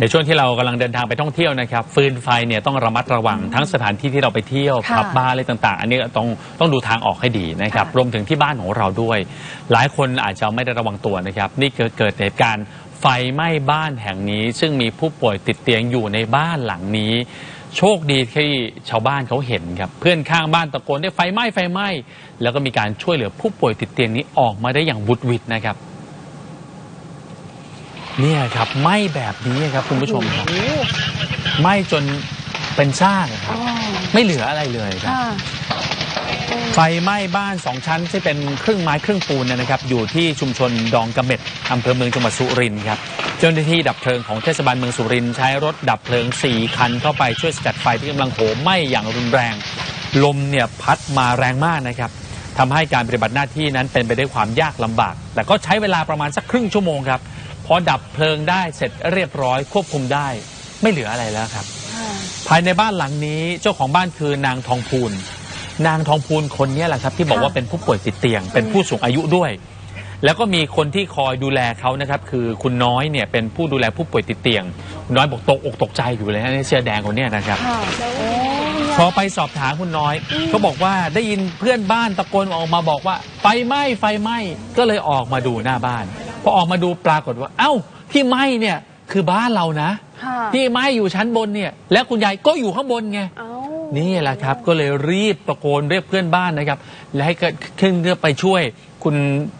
ในช่วงที่เรากำลังเดินทางไปท่องเที่ยวนะครับ ฟืนไฟเนี่ยต้องระมัดระวังทั้งสถานที่ที่เราไปเที่ยวค่ะผับบาร์อะไรต่างๆ อันนี้ต้องต้องดูทางออกให้ดีนะครับค่ะรวมถึงที่บ้านของเราด้วย หลายคนอาจจะไม่ได้ระวังตัวนะครับ นี่เกิดเกิดเหตุการณ์ไฟไหม้บ้านแห่งนี้ ซึ่งมีผู้ป่วยติดเตียงอยู่ในบ้านหลังนี้ โชคดีที่ชาวบ้านเขาเห็นครับเพื่อนข้างบ้านตะโกนได้ไฟไหม้ไฟไหม้แล้วก็มีการช่วยเหลือผู้ป่วยติดเตียงนี้ออกมาได้อย่างบุดหวิดนะครับ เนี่ยครับไหม้แบบนี้ครับคุณผู้ชมครับไหม้จนเป็นซากอะครับอ๋อไม่เหลืออะไรเลยครับค่ะไฟไหม้บ้านสองชั้นที่เป็นครึ่งไม้ครึ่งปูนเนยนะครับ อยู่ที่ชุมชนดองกระเม็ดอำเภอเมืองจังหวัดสุรินทร์ครับเจ้าหน้าที่ดับเพลิงของเทศบาลเมืองสุรินทร์ใช้รถดับเพลิง 4 คันเข้าไปช่วยสกัดไฟที่กำลังโหมไหม้อย่างรุนแรง ลมเนี่ยพัดมาแรงมากนะครับทำให้การปฏิบัติหน้าที่นั้นเป็นไปด้วยความยากลำบาก แต่ก็ใช้เวลาประมาณสักครึ่งชั่วโมงครับ พอดับเพลิงได้เสร็จเรียบร้อยควบคุมได้ไม่เหลืออะไรแล้วครับค่ะภายในบ้านหลังนี้เจ้าของบ้านคือนางทองพูน นางทองพูนคนนี้แหละครับ ที่บอกว่าเป็นผู้ป่วยติดเตียง เป็นผู้สูงอายุด้วย แล้วก็มีคนที่คอยดูแลเขานะครับ คือคุณน้อยเนี่ยเป็นผู้ดูแลผู้ป่วยติดเตียงคุณน้อยบอกตกอกตกใจอยู่เลยนะเสื้อแดงคนเนี้ยนะครับค่ะโอ้พอไปสอบถามคุณน้อยเขาบอกว่าได้ยินเพื่อนบ้านตะโกนออกมาบอกว่าไฟไหม้ไฟไหม้ก็เลยออกมาดูหน้าบ้าน พอออกมาดูปรากฏว่า เอ้า ที่ไหม้เนี่ยคือบ้านเรานะค่ะที่ไหม้อยู่ชั้นบนเนี่ย แล้วคุณยายก็อยู่ข้างบนไงเอ้านี่แหละครับก็เลยรีบตะโกนเรียกเพื่อนบ้านนะครับ และให้ขึ้นเรือไปช่วยคุณ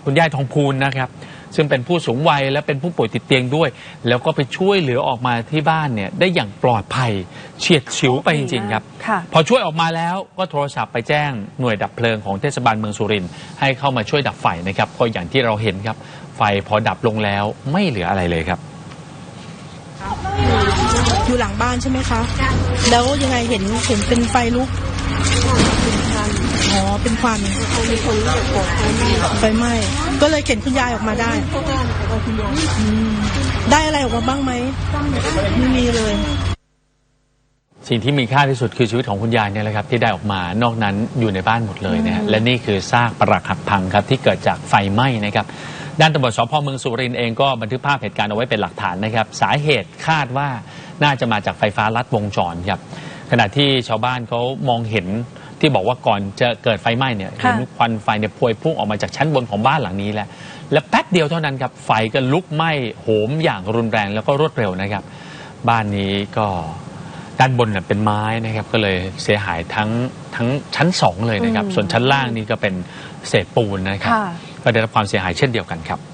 คุณยายทองพูนนะครับ ซึ่งเป็นผู้สูงวัยและเป็นผู้ป่วยติดเตียงด้วย แล้วก็ไปช่วยเหลือออกมาที่บ้านเนี่ยได้อย่างปลอดภัยเฉียดฉิวไปจริงๆครับค่ะพอช่วยออกมาแล้วก็โทรศัพท์ไปแจ้งหน่วยดับเพลิงของเทศบาลเมืองสุรินทร์ให้เข้ามาช่วยดับไฟนะครับก็อย่างที่เราเห็นครับ ไฟพอดับลงแล้วไม่เหลืออะไรเลยครับ อยู่หลังบ้านใช่ไหมคะ แล้วยังไงเห็นเห็นเป็นไฟลุกอ๋อเป็นควันไฟไหม้ก็เลยเข็นคุณยายออกมาได้อืมได้อะไรออกมาบ้างไหมไม่มีเลย สิ่งที่มีค่าที่สุดคือชีวิตของคุณยายเนี่ยแหละครับที่ได้ออกมานอกนั้นอยู่ในบ้านหมดเลยนะฮะและนี่คือซากปรักหักพังครับที่เกิดจากไฟไหม้นะครับ ด้านตำรวจสพเมืองสุรินทร์เองก็บันทึกภาพเหตุการณ์เอาไว้เป็นหลักฐานนะครับ สาเหตุคาดว่าน่าจะมาจากไฟฟ้าลัดวงจรครับขณะที่ชาวบ้านเขามองเห็นที่บอกว่าก่อนจะเกิดไฟไหม้เนี่ยค่ะเห็นควันไฟเนี่ยพวยพุ่งออกมาจากชั้นบนของบ้านหลังนี้แหละและแป๊บเดียวเท่านั้นครับไฟก็ลุกไหม้โหมอย่างรุนแรงแล้วก็รวดเร็วนะครับ บ้านนี้ก็ด้านบนเน่ยเป็นไม้นะครับก็เลยเสียหายทั้งทั้งชั้นสองเลยนะครับอืมส่วนชั้นล่างนี่ก็เป็นเศษปูนนะครับค่ะ ก็ได้รับความเสียหายเช่นเดียวกันครับ